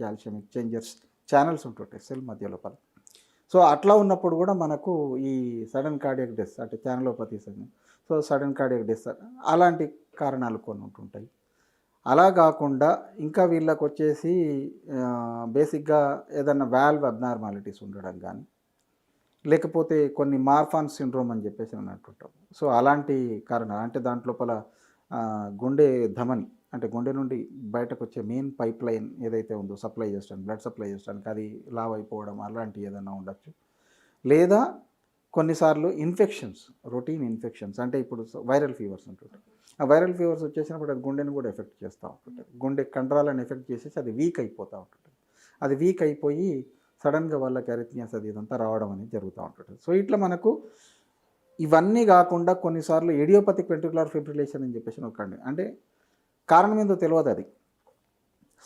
Calcium exchangers channels ఉంటుంటాయి cell మధ్య లోపల. సో అట్లా ఉన్నప్పుడు కూడా మనకు ఈ సడన్ కార్డియక్ డెస్ అంటే ఛానలోపతీస్ అని సో సడన్ కార్డియక్ డెస్ అలాంటి కారణాలు కొన్ని ఉంటుంటాయి. అలా కాకుండా ఇంకా వీళ్ళకి వచ్చేసి బేసిక్గా ఏదన్నా వాల్వ్ అబ్నార్మాలిటీస్ ఉండడం కానీ లేకపోతే కొన్ని మార్ఫాన్ సిండ్రోమ్ అని చెప్పేసి అని అంటుంటాం. సో అలాంటి కారణాలు అంటే దాంట్లోపల గుండె ధమని అంటే గుండె నుండి బయటకు వచ్చే మెయిన్ పైప్ లైన్ ఏదైతే ఉందో సప్లై చేస్తాను బ్లడ్ సప్లై చేస్తానికి అది లావ్ అయిపోవడం అలాంటివి ఏదైనా ఉండొచ్చు. లేదా కొన్నిసార్లు ఇన్ఫెక్షన్స్ రొటీన్ ఇన్ఫెక్షన్స్ అంటే ఇప్పుడు వైరల్ ఫీవర్స్ ఉంటుంటాయి ఆ వైరల్ ఫీవర్స్ వచ్చేసినప్పుడు అది గుండెని కూడా ఎఫెక్ట్ చేస్తూ ఉంటుంటుంది. గుండె కండరాలను ఎఫెక్ట్ చేసేసి అది వీక్ అయిపోతూ ఉంటుంటుంది. అది వీక్ అయిపోయి సడన్గా వాళ్ళకి అరిథ్మియాస్ అది ఇదంతా రావడం అనేది జరుగుతూ ఉంటుంది సో ఇట్లా మనకు ఇవన్నీ కాకుండా కొన్నిసార్లు ఏడియోపతిక్ వెంట్రుకులర్ ఫిబ్రిలేషన్ అని చెప్పేసి నొక్కండి అంటే కారణం ఏందో తెలియదు అది.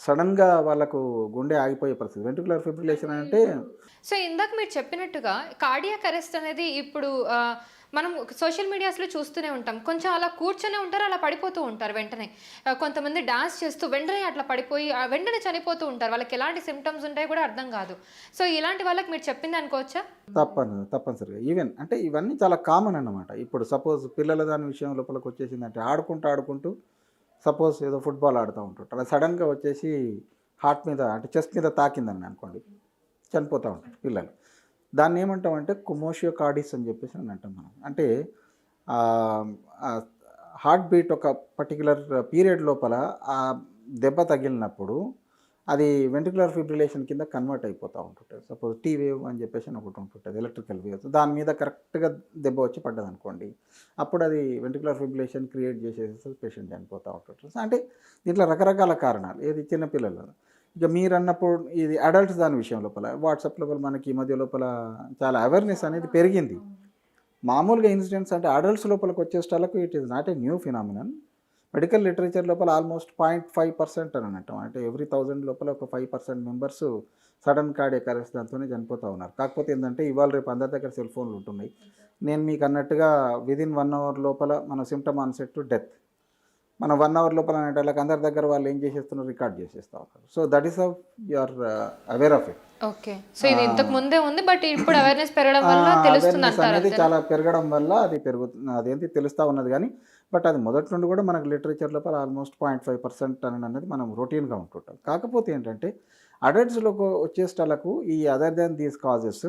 సడన్గా వాళ్ళకు గుండె ఆగిపోయే పరిస్థితి. వెంటికులర్ ఫిబ్రిలేషన్ అంటే సో ఇందాక మీరు చెప్పినట్టుగా కార్డియాక్ అరెస్ట్ అనేది ఇప్పుడు మనం సోషల్ మీడియాస్లో చూస్తూనే ఉంటాం. కొంచెం అలా కూర్చొనే ఉంటారు అలా పడిపోతూ ఉంటారు వెంటనే. కొంతమంది డాన్స్ చేస్తూ వెంటనే అట్లా పడిపోయి ఆ, వెంటనే చనిపోతూ ఉంటారు. వాళ్ళకి ఎలాంటి సిమ్టమ్స్ ఉంటాయో కూడా అర్థం కాదు. సో ఇలాంటి వాళ్ళకి మీరు చెప్పింది అనుకోవచ్చా? తప్పని తప్పనిసరిగా. ఈవెన్ అంటే ఇవన్నీ చాలా కామన్ అన్నమాట. ఇప్పుడు సపోజ్ పిల్లల దాని విషయం లోపలికి వచ్చేసిందంటే ఆడుకుంటూ ఆడుకుంటూ సపోజ్ ఏదో ఫుట్బాల్ ఆడుతూ ఉంటుంటారు. అలా సడన్గా వచ్చేసి హార్ట్ మీద అంటే చెస్ట్ మీద తాకిందని అనుకోండి చనిపోతూ ఉంటారు పిల్లలు. దాన్ని ఏమంటామంటే కుమోషియో కార్డిస్ అని చెప్పేసి అని అంటాం మనం. అంటే హార్ట్ బీట్ ఒక పర్టికులర్ పీరియడ్ లోపల ఆ దెబ్బ తగిలినప్పుడు అది వెంటికులర్ ఫిబ్రిలేషన్ కింద కన్వర్ట్ అయిపోతూ ఉంటుంటుంది. సపోజ్ టీ వేవ్ అని చెప్పేసి ఒకటి ఉంటుంటుంది ఎలక్ట్రికల్ వేవ్ దాని మీద కరెక్ట్గా దెబ్బ వచ్చి పడ్డది అనుకోండి అప్పుడు అది వెంటికులర్ ఫిబ్రిలేషన్ క్రియేట్ చేసేసి పేషెంట్ చనిపోతూ ఉంటుంటుంది. అంటే దీంట్లో రకరకాల కారణాలు. ఏది? చిన్నపిల్లలు. ఇక మీరు అన్నప్పుడు ఇది అడల్ట్స్ దాని విషయం లోపల వాట్సాప్ లోపల మనకి ఈ మధ్య లోపల చాలా అవేర్నెస్ అనేది పెరిగింది. మామూలుగా ఇన్సిడెంట్స్ అంటే అడల్ట్స్ లోపలికి వచ్చేటాలకు it is not a new phenomenon medical literature లోపల ఆల్మోస్ట్ పాయింట్ ఫైవ్ పర్సెంట్ అని అంటాం అంటే ఎవ్రీ థౌజండ్ లోపల ఒక five percent members sudden cardiac arrest దాంతోనే చనిపోతూ ఉన్నారు. కాకపోతే ఏంటంటే ఇవాళ రేపు అందరి దగ్గర సెల్ ఫోన్లు ఉంటున్నాయి. నేను మీకు అన్నట్టుగా విదిన్ వన్ అవర్ లోపల మన సిమ్టమ్ ఆన్సెట్ టు డెత్ మన వన్ అవర్ లోపల అనేటోళ్ళకి అందరి దగ్గర వాళ్ళు ఏం చేసేస్తున్నారు రికార్డ్ చేసేస్తూ ఉన్నారు. So that is of you are aware of it okay so ఇది ఇంతకు ముందే ఉంది బట్ ఇప్పుడు అవేర్నెస్ పెరగడం వల్ల తెలుస్తుంది అనేది చాలా పెరగడం వల్ల అది పెరుగుతుంది అదేంటి తెలుస్తూ ఉన్నది కానీ బట్ అది మొదటి నుండి కూడా మనకు లిటరేచర్ లోపల ఆల్మోస్ట్ పాయింట్ ఫైవ్ పర్సెంట్ అని అనేది మనం రొటీన్గా ఉంటుంటాం. కాకపోతే ఏంటంటే అడల్ట్స్లోకి వచ్చేస్టాలకు ఈ అదర్ దాన్ దీస్ కాజెస్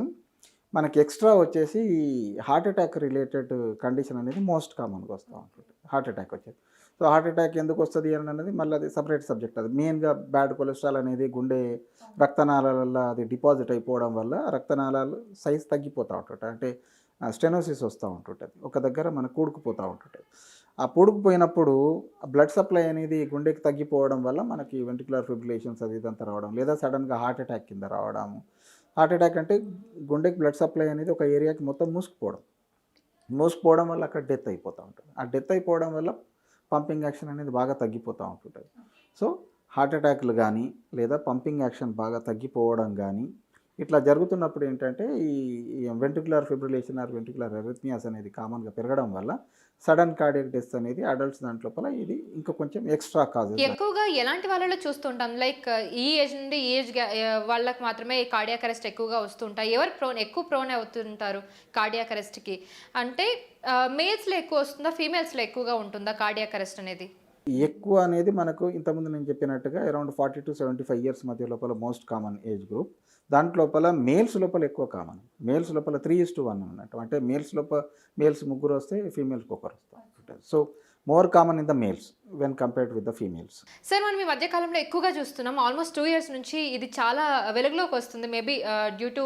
మనకి ఎక్స్ట్రా వచ్చేసి ఈ హార్ట్ అటాక్ రిలేటెడ్ కండిషన్ అనేది మోస్ట్ కామన్గా వస్తూ ఉంటుంది. హార్ట్ అటాక్ వచ్చేది. సో హార్ట్ అటాక్ ఎందుకు వస్తుంది అని అనేది మళ్ళీ అది సపరేట్ సబ్జెక్ట్ అది. మెయిన్గా బ్యాడ్ కొలెస్ట్రాల్ అనేది గుండె రక్తనాళాలలో అది డిపాజిట్ అయిపోవడం వల్ల రక్తనాళాలు సైజ్ తగ్గిపోతూ ఉంటుంటాయి అంటే స్టెనోసిస్ వస్తూ ఉంటుంటుంది. ఒక దగ్గర మనకు కూడుకుపోతూ ఉంటుంటుంది. ఆ పూడుకుపోయినప్పుడు బ్లడ్ సప్లై అనేది గుండెకి తగ్గిపోవడం వల్ల మనకి వెంటికులర్ ఫిబ్రిలేషన్స్ అది ఇదంతా రావడం లేదా సడన్గా హార్ట్ అటాక్ కింద రావడము హార్ట్ అటాక్ అంటే గుండెకి బ్లడ్ సప్లై అనేది ఒక ఏరియాకి మొత్తం మూసుకుపోవడం. మూసుకుపోవడం వల్ల అక్కడ డెత్ అయిపోతూ ఉంటుంది. ఆ డెత్ అయిపోవడం వల్ల పంపింగ్ యాక్షన్ అనేది బాగా తగ్గిపోతూ ఉంటుంటుంది. సో హార్ట్ అటాక్లు కానీ లేదా పంపింగ్ యాక్షన్ బాగా తగ్గిపోవడం కానీ ఇట్లా జరుగుతున్నప్పుడు ఏంటంటే ఈ ventricular fibrillation or ventricular arrhythmias అనేది కామన్గా పెరగడం వల్ల సడన్ కార్డియక్ డెత్ అనేది అడల్ట్స్ దాంట్లోపల ఇది ఇంకా కొంచెం ఎక్స్ట్రా కాజ్ ఎక్కువగా ఎలాంటి వాళ్ళలో చూస్తుంటాం? లైక్ ఈ ఏజ్ నుండి ఈ ఏజ్ వాళ్ళకి మాత్రమే కార్డియాక్ అరెస్ట్ ఎక్కువగా వస్తుంటాయి. ఎవరు ప్రోన్ ఎక్కువ ప్రోన్ అవుతుంటారు కార్డియాక్ అరెస్ట్కి అంటే మేల్స్లో ఎక్కువ వస్తుందా? ఫీమేల్స్లో ఎక్కువగా ఉంటుందా కార్డియాక్ అరెస్ట్ అనేది? ఎక్కువ అనేది మనకు ఇంతకుముందు నేను చెప్పినట్టుగా around forty to seventy five years మధ్య లోపల మోస్ట్ కామన్ ఏజ్ గ్రూప్. దాంట్లోపల మేల్స్ లోపల ఎక్కువ కామన్. మేల్స్ లోపల త్రీ ఇస్ టు వన్ అన్నట్టు. అంటే మేల్స్ లోపల మేల్స్ ముగ్గురు వస్తే ఫీమేల్స్కి ఒకరు వస్తారు. So more common in the males when compared with the females sir మనం ఈ మధ్యకాలంలో ఎక్కువగా చూస్తున్నాం. ఆల్మోస్ట్ టూ ఇయర్స్ నుంచి ఇది చాలా వెలుగులోకి వస్తుంది. మేబీ డ్యూ టు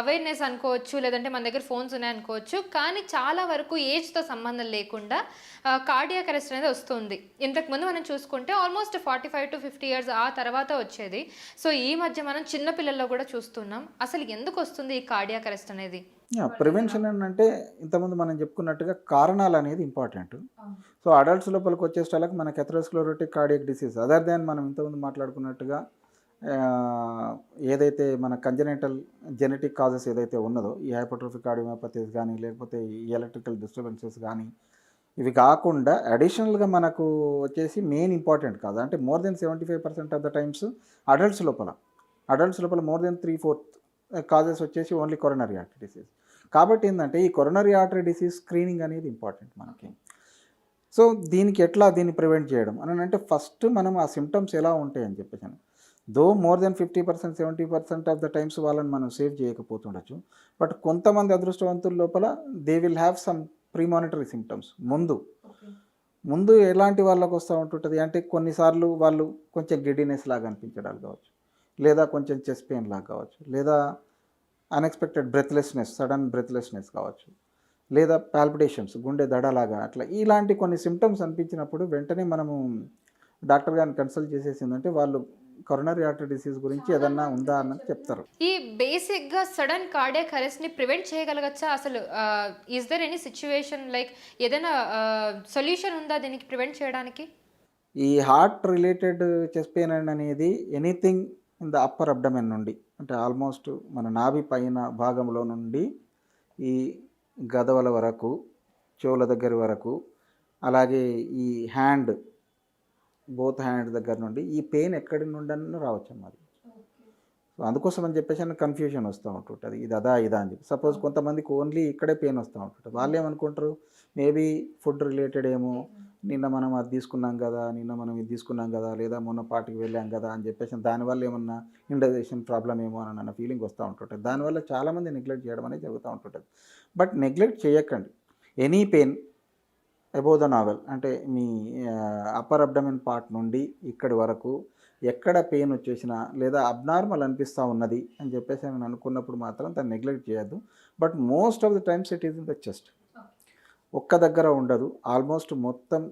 అవేర్నెస్ అనుకోవచ్చు లేదంటే మన దగ్గర ఫోన్స్ ఉన్నాయి అనుకోవచ్చు. కానీ చాలా వరకు ఏజ్తో సంబంధం లేకుండా uh, కార్డియాక్ అరెస్ట్ అనేది వస్తుంది. ఇంతకుముందు మనం చూసుకుంటే almost forty five to fifty years ఆ తర్వాత వచ్చేది. సో ఈ మధ్య మనం చిన్న పిల్లల్లో కూడా చూస్తున్నాం. అసలు ఎందుకు వస్తుంది ఈ కార్డియాక్ అరెస్ట్ అనేది? ప్రివెన్షన్ అని అంటే ఇంతకుముందు మనం చెప్పుకున్నట్టుగా కారణాలు అనేది ఇంపార్టెంట్ సో అడల్ట్స్ లోపలికి వచ్చేస్టాలకు మనకి atherosclerotic cardiac disease other than మనం ఇంతకుముందు మాట్లాడుకున్నట్టుగా ఏదైతే మన కంజనైటల్ జెనెటిక్ కాజెస్ ఏదైతే ఉన్నదో ఈ హైపోట్రోఫిక్ కార్డియోమయోపతీస్ కానీ లేకపోతే ఈ ఎలక్ట్రికల్ డిస్టర్బెన్సెస్ కానీ ఇవి కాకుండా అడిషనల్గా మనకు వచ్చేసి మెయిన్ ఇంపార్టెంట్ కాదు. అంటే more than seventy five percent of the times adults లోపల అడల్ట్స్ లోపల more than three fourth causes వచ్చేసి ఓన్లీ కొరనరీ ఆర్టరీ డిసీజ్ కాబట్టి ఏంటంటే ఈ కొరనరీ ఆర్టరీ డిసీజ్ స్క్రీనింగ్ అనేది ఇంపార్టెంట్ మనకి. సో దీనికి ఎట్లా దీన్ని ప్రివెంట్ చేయడం? అని అంటే ఫస్ట్ మనం ఆ సిమ్టమ్స్ ఎలా ఉంటాయి అని చెప్పేసి though more than fifty percent seventy percent of the times వాళ్ళని మనం సేవ్ చేయకపోతుండొచ్చు బట్ కొంతమంది అదృష్టవంతుల లోపల they will have some premonitory symptoms ముందు. ముందు ఎలాంటి వాళ్ళకు వస్తూ ఉంటుంటుంది? అంటే కొన్నిసార్లు వాళ్ళు కొంచెం గిడ్డినెస్ లాగా అనిపించడాలు కావచ్చు లేదా కొంచెం చెస్ట్ పెయిన్ లాగా కావచ్చు లేదా అన్ఎక్స్పెక్టెడ్ బ్రెత్లెస్నెస్ సడన్ బ్రెత్లెస్నెస్ కావచ్చు. లేదా పాల్పిటేషన్స్ గుండె దడలాగా అట్లా ఇలాంటి కొన్ని సిమ్టమ్స్ అనిపించినప్పుడు వెంటనే మనము డాక్టర్ గారిని కన్సల్ట్ చేసేసిందంటే వాళ్ళు కరోనరీ ఆర్టరీ డిసీజ్ గురించి ఏదన్నా ఉందా అన్నది చెప్తారు. ఈ బేసిక్గా సడన్ కార్డియాక్ అరెస్ట్ని ప్రివెంట్ చేయగలగచ్చా? అసలు is there any situation like ఏదైనా సొల్యూషన్ ఉందా దీనికి ప్రివెంట్ చేయడానికి? ఈ హార్ట్ రిలేటెడ్ చెస్ట్ పెయిన్ అనేది anything in the upper abdomen నుండి అంటే ఆల్మోస్ట్ మన నాభి పైన భాగంలో నుండి ఈ గదవల వరకు చెవుల దగ్గర వరకు అలాగే ఈ హ్యాండ్ బోత్ హ్యాండ్ దగ్గర నుండి ఈ పెయిన్ ఎక్కడి నుండి అన్న రావచ్చు అన్నది సో అందుకోసం అని చెప్పేసి కన్ఫ్యూజన్ వస్తూ ఉంటుంటుంది. ఇది అదా ఇదా అని చెప్పి. సపోజ్ కొంతమందికి ఓన్లీ ఇక్కడే పెయిన్ వస్తూ ఉంటుంటుంది. వాళ్ళు ఏమనుకుంటారు మేబీ ఫుడ్ రిలేటెడ్ ఏమో నిన్న మనం అది తీసుకున్నాం కదా నిన్న మనం ఇది తీసుకున్నాం కదా లేదా మొన్న పార్టీకి వెళ్ళాం కదా అని చెప్పేసి దానివల్ల ఏమన్నా ఇండైజేషన్ ప్రాబ్లం ఏమో అని అన్న ఫీలింగ్ వస్తూ ఉంటుంటుంది. దానివల్ల చాలామంది నెగ్లెక్ట్ చేయడం అనేది జరుగుతూ ఉంటుంటుంది. బట్ నెగ్లెక్ట్ చేయకండి. Any pain above the navel అంటే మీ అప్పర్ అబ్డమిన్ పార్ట్ నుండి ఇక్కడి వరకు ఎక్కడ పెయిన్ వచ్చేసినా లేదా అబ్నార్మల్ అనిపిస్తూ ఉన్నది అని చెప్పేసి నేను అనుకున్నప్పుడు మాత్రం దాన్ని నెగ్లెక్ట్ చేయొద్దు. But most of the times it is in the chest ఒక్క దగ్గర ఉండదు. ఆల్మోస్ట్ మొత్తం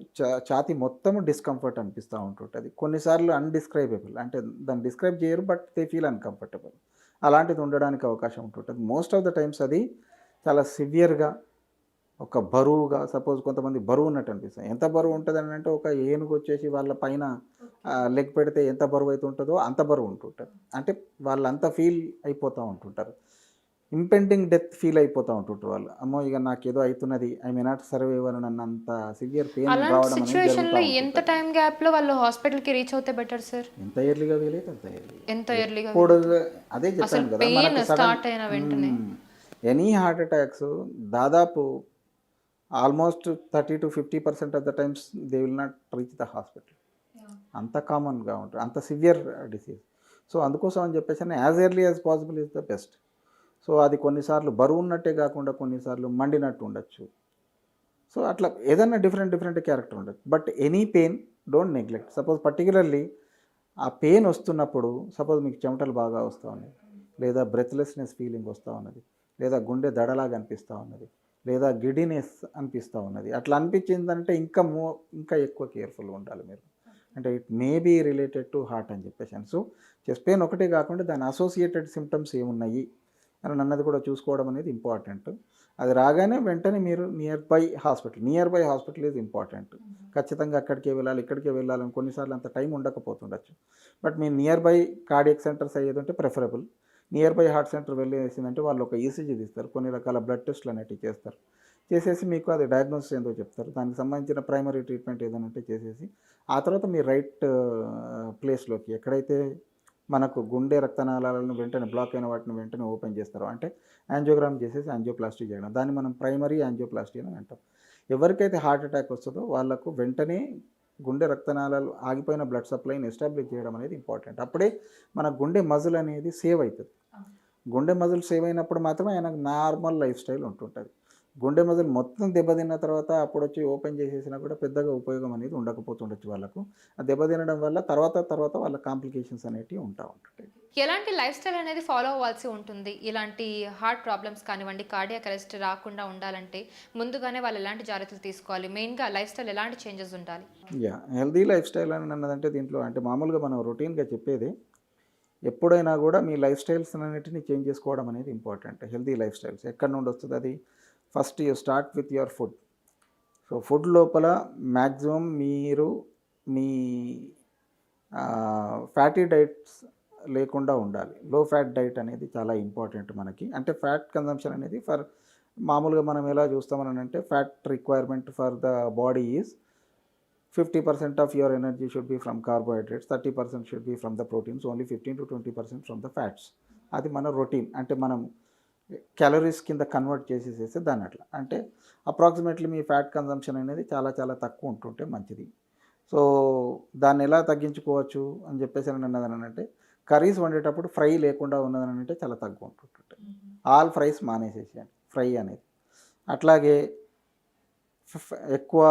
ఛాతి మొత్తం డిస్కంఫర్ట్ అనిపిస్తూ ఉంటుంటుంది. కొన్నిసార్లు అన్డిస్క్రైబుల్ అంటే దాన్ని డిస్క్రైబ్ చేయరు బట్ దే ఫీల్ అన్కంఫర్టబుల్ అలాంటిది ఉండడానికి అవకాశం ఉంటుంటుంది. మోస్ట్ ఆఫ్ ద టైమ్స్ అది చాలా సివియర్గా ఒక బరువుగా సపోజ్ కొంతమంది బరువు ఉన్నట్టు అనిపిస్తుంది ఎంత బరువు ఉంటుంది అని అంటే ఒక ఏనుగు వచ్చేసి వాళ్ళ పైన లెగ్ పెడితే ఎంత బరువు అయితే ఉంటుందో అంత బరువు ఉంటుంటుంది. అంటే వాళ్ళు అంత ఫీల్ అయిపోతూ ఉంటుంటారు. ఇంపెండింగ్ డెత్ ఫీల్ అయిపోతూ ఉంటుంటారు వాళ్ళు. అమ్మో ఇక నాకు ఏదో అవుతున్నది ఐ మే నాట్ సర్వైవ్ అని నన్ను అంత సివియర్ పెయిన్ రావడం అనేది సిచ్యువేషన్లో జరుగుతూ ఎంత టైం గ్యాప్లో వాళ్ళు హాస్పిటల్కి రీచ్ అవుతే బెటర్ సార్ ఎంత ఎర్లీగా వీలైతే అంత ఎర్లీ ఎంత ఎర్లీగా అదే చెప్పాను కదా మనకు స్టార్ట్ అయిన వెంటనే. ఎనీ హార్ట్ అటాక్స్ దాదాపు almost thirty to fifty percent of the times they will not reach the hospital అంత కామన్గా ఉంటుంది. అంత సివియర్ డిసీజ్ సో అందుకోసం అని చెప్పేసి as early as possible is the best so అది కొన్నిసార్లు బరువు ఉన్నట్టే కాకుండా కొన్నిసార్లు మండినట్టు ఉండొచ్చు. సో అట్లా ఏదైనా డిఫరెంట్ డిఫరెంట్ క్యారెక్టర్ ఉండొచ్చు. But any pain don't neglect. Suppose particularly ఆ పెయిన్ వస్తున్నప్పుడు సపోజ్ మీకు చెమటలు బాగా వస్తూ ఉన్నాయి లేదా బ్రెత్లెస్నెస్ ఫీలింగ్ వస్తూ ఉన్నది లేదా గుండె దడలాగా అనిపిస్తూ ఉన్నది లేదా గిడినెస్ అనిపిస్తూ ఉన్నది అట్లా అనిపించిందంటే ఇంకా మో ఇంకా ఎక్కువ కేర్ఫుల్గా ఉండాలి మీరు. అంటే it may be related to heart అని చెప్పేసి. సో చెస్ట్ పెయిన్ ఒకటే కాకుండా దాని అసోసియేటెడ్ సిమ్టమ్స్ ఏమున్నాయి? అని అన్నది కూడా చూసుకోవడం అనేది ఇంపార్టెంట్ అది రాగానే వెంటనే మీరు nearby hospital nearby hospital is important ఖచ్చితంగా అక్కడికే వెళ్ళాలి ఇక్కడికే వెళ్ళాలని కొన్నిసార్లు అంత టైం ఉండకపోతుండొచ్చు. బట్ మీ నియర్ బై కార్డియక్ సెంటర్స్ అయ్యేది ఉంటే preferable nearby heart centre వెళ్ళేసిందంటే వాళ్ళు ఒక ఈసీజీ తీస్తారు కొన్ని రకాల బ్లడ్ టెస్ట్లు అనేటివి చేస్తారు. చేసేసి మీకు అది డయాగ్నోసిస్ ఏందో చెప్తారు. దానికి సంబంధించిన ప్రైమరీ ట్రీట్మెంట్ ఏదైనా ఉంటే చేసేసి ఆ తర్వాత మీ రైట్ ప్లేస్లోకి ఎక్కడైతే మనకు గుండె రక్తనాళాలను వెంటనే బ్లాక్ అయిన వాటిని వెంటనే ఓపెన్ చేస్తారు. అంటే యాంజియోగ్రామ్ చేసేసి యాంజియోప్లాస్టీ చేయడం. దాన్ని మనం ప్రైమరీ యాంజియోప్లాస్టీ అని అంటాం. ఎవరికైతే హార్ట్ అటాక్ వస్తుందో వాళ్ళకు వెంటనే గుండె రక్తనాళాలు ఆగిపోయిన బ్లడ్ సప్లైని ఎస్టాబ్లిష్ చేయడం అనేది ఇంపార్టెంట్ అప్పుడే మన గుండె మజిల్ అనేది సేవ్ అవుతుంది. గుండె మజిల్ సేవ్ అయినప్పుడు మాత్రమే ఆయనకు నార్మల్ లైఫ్ స్టైల్ ఉంటుంటుంది. గుండె మజిల్ మొత్తం దెబ్బతిన్న తర్వాత అప్పుడు వచ్చి ఓపెన్ చేసేసినా కూడా పెద్దగా ఉపయోగం అనేది ఉండకపోతుండొచ్చు వాళ్ళకు. ఆ దెబ్బతినడం వల్ల తర్వాత తర్వాత వాళ్ళ కాంప్లికేషన్స్ అనేటివి ఉంటా ఉంటుంటాయి. ఎలాంటి లైఫ్ స్టైల్ అనేది ఫాలో అవ్వాల్సి ఉంటుంది? ఇలాంటి హార్ట్ ప్రాబ్లమ్స్ కానివ్వండి కార్డియాక్ అరెస్ట్ రాకుండా ఉండాలంటే ముందుగానే వాళ్ళు ఎలాంటి జాగ్రత్తలు తీసుకోవాలి? మెయిన్గా లైఫ్ స్టైల్ ఎలాంటి చేంజెస్ ఉండాలి? యా హెల్దీ లైఫ్ స్టైల్ అని అన్నదంటే దీంట్లో అంటే మామూలుగా మనం రొటీన్గా చెప్పేది ఎప్పుడైనా కూడా మీ లైఫ్ స్టైల్స్ అన్నిటిని చేంజ్ చేసుకోవడం అనేది ఇంపార్టెంట్. హెల్దీ లైఫ్ స్టైల్స్ ఎక్కడి నుండి వస్తుంది అది? First you start with your food. So food లోపల మ్యాక్సిమం మీరు మీ ఫ్యాటీ డైట్స్ లేకుండా ఉండాలి. లో ఫ్యాట్ డైట్ అనేది చాలా ఇంపార్టెంట్ మనకి. అంటే ఫ్యాట్ కన్సంప్షన్ అనేది ఫర్ మామూలుగా మనం ఎలా చూస్తామని అంటే fat requirement for the body is fifty percent of your energy should be from carbohydrates thirty percent should be from the proteins only fifteen to twenty percent from the fats. అది మన routine. అంటే మనం calories కింద convert చేసేసేస్తే దాని అట్లా. అంటే approximately మీ fat consumption అనేది చాలా చాలా తక్కువ ఉంటుంటే మంచిది. సో దాన్ని ఎలా తగ్గించుకోవచ్చు అని చెప్పేసి అని అన్నదని అంటే కర్రీస్ వండేటప్పుడు ఫ్రై లేకుండా ఉన్నదని అంటే చాలా తక్కువ ఉంటుంటుంది ఆల్ ఫ్రైస్ మానేసేసేయండి. ఫ్రై అనేది. అట్లాగే ఎక్కువ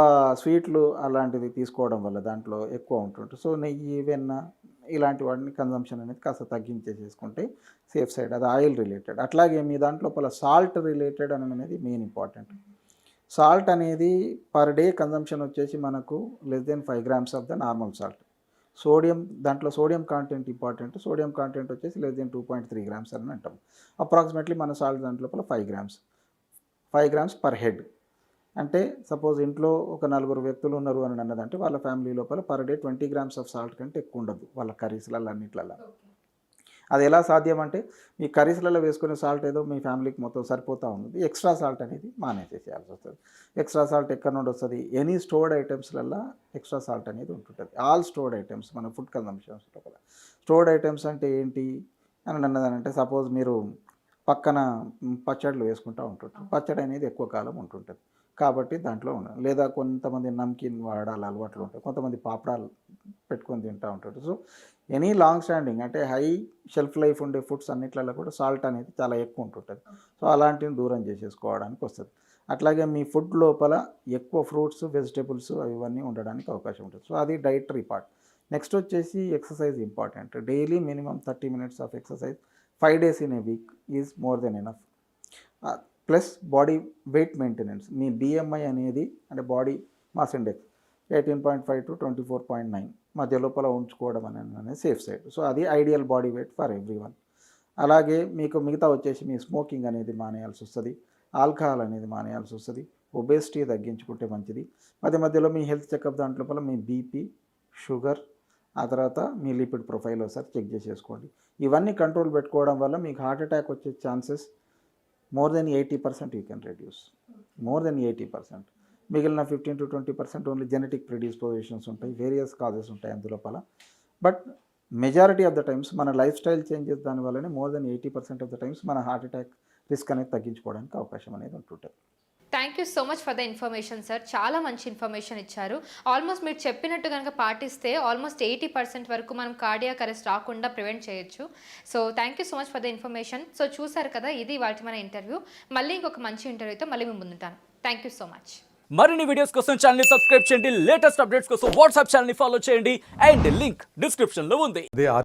స్వీట్లు అలాంటివి తీసుకోవడం వల్ల దాంట్లో ఎక్కువ ఉంటుంటుంది. సో నెయ్యి వెన్న ఇలాంటి వాటిని కన్జంప్షన్ అనేది కాస్త తగ్గించేసేసుకుంటే సేఫ్ సైడ్ అది ఆయిల్ రిలేటెడ్ అట్లాగే మీ దాంట్లో లోపల సాల్ట్ రిలేటెడ్ అని అనేది మెయిన్ ఇంపార్టెంట్ సాల్ట్ అనేది పర్ డే కన్జంప్షన్ వచ్చేసి మనకు less than five grams of the normal salt sodium దాంట్లో sodium content important sodium content వచ్చేసి less than two point three grams అని అంటాం. అప్రాక్సిమేట్లీ మన సాల్ట్ దాంట్లో five grams five grams per head అంటే suppose ఇంట్లో ఒక నలుగురు వ్యక్తులు ఉన్నారు అని అన్నదంటే వాళ్ళ ఫ్యామిలీ లోపల per day twenty grams of salt కంటే ఎక్కువ ఉండదు వాళ్ళ కర్రీస్లలో అన్నిట్లలో. అది ఎలా సాధ్యం అంటే మీ కర్రీస్లలో వేసుకునే సాల్ట్ ఏదో మీ ఫ్యామిలీకి మొత్తం సరిపోతూ ఉంది ఎక్స్ట్రా సాల్ట్ అనేది మానేసేసేయాల్సి వస్తుంది. ఎక్స్ట్రా సాల్ట్ ఎక్కడ నుండి వస్తుంది? ఎనీ స్టోర్డ్ ఐటమ్స్లలో ఎక్స్ట్రా సాల్ట్ అనేది ఉంటుంటుంది. ఆల్ స్టోర్డ్ ఐటమ్స్ మన ఫుడ్ కన్సంప్షన్స్ లోపల స్టోర్డ్ ఐటమ్స్ అంటే ఏంటి అని అన్నదానంటే సపోజ్ మీరు పక్కన పచ్చళ్ళు వేసుకుంటూ ఉంటుంటారు. పచ్చడి అనేది ఎక్కువ కాలం ఉంటుంటుంది. కాబట్టి దాంట్లో ఉండాలి లేదా కొంతమంది నమ్కిన్ వాడాలి అలవాట్లు ఉంటాయి కొంతమంది పాపడాలు పెట్టుకొని తింటూ ఉంటారు. సో ఎనీ లాంగ్ స్టాండింగ్ అంటే హై షెల్ఫ్ లైఫ్ ఉండే ఫుడ్స్ అన్నిట్లలో కూడా సాల్ట్ అనేది చాలా ఎక్కువ ఉంటుంటుంది. సో అలాంటివి దూరం చేసేసుకోవడానికి వస్తుంది. అట్లాగే మీ ఫుడ్ లోపల ఎక్కువ ఫ్రూట్స్ వెజిటేబుల్స్ ఇవన్నీ ఉండడానికి అవకాశం ఉంటుంది. సో అది డైటరీ పార్ట్. నెక్స్ట్ వచ్చేసి exercise important. Daily minimum thirty minutes of exercise five days in a week is more than enough. Plus body weight maintenance. Me BMI అనేది అంటే body mass index eighteen point five to twenty four point nine మధ్య లోపల ఉంచుకోవడం అనేది safe side. So అది ideal body weight for everyone అలాగే మీకు మిగతా వచ్చేసి మీ స్మోకింగ్ అనేది మానేయాల్సి వస్తుంది. ఆల్కహాల్ అనేది మానేయాల్సి వస్తుంది. ఒబేసిటీ తగ్గించుకుంటే మంచిది. మధ్య మధ్యలో మీ హెల్త్ చెకప్ దాంట్లో వల్ల మీ బీపీ షుగర్ ఆ తర్వాత మీ లిపిడ్ ప్రొఫైల్ ఒకసారి చెక్ చేసేసుకోండి. ఇవన్నీ కంట్రోల్ పెట్టుకోవడం వల్ల మీకు హార్ట్ అటాక్ వచ్చే chances more than eighty percent you can reduce more than eighty percent మిగిలిన fifteen to twenty percent only genetic predispositions ఉంటాయి వేరియస్ కాజెస్ ఉంటాయి అందులోపల but majority of the times మన లైఫ్ స్టైల్ చేంజెస్ దానివల్లనే more than eighty percent of the times మన heart attack risk అనేది తగ్గించుకోవడానికి అవకాశం అనేది ఉంటుంటుంది. Thank you so much for the information sir. చాలా మంచి ఇన్ఫర్మేషన్ ఇచ్చారు. ఆల్మోస్ట్ మీరు చెప్పినట్టు కనుక పాటిస్తే ఆల్మోస్ట్ ఎయిటీ పర్సెంట్ వరకు మనం కార్డియాక్ అరెస్ట్ రాకుండా ప్రివెంట్ చేయొచ్చు. So thank you so much for the information. So చూసారు కదా ఇది వాటి మన ఇంటర్వ్యూ. మళ్ళీ ఇంకొక మంచి ఇంటర్వ్యూతో మళ్ళీ మేము ముందుంటాను థ్యాంక్ యూ సో మచ్. మరిన్ని వీడియోస్ కోసం ఛానల్ని సబ్స్క్రైబ్ చేయండి. లేటెస్ట్ అప్డేట్స్ కోసం వాట్సాప్ ఛానల్ని ఫాలో చేయండి. అండ్ లింక్ డిస్క్రిప్షన్లో ఉంది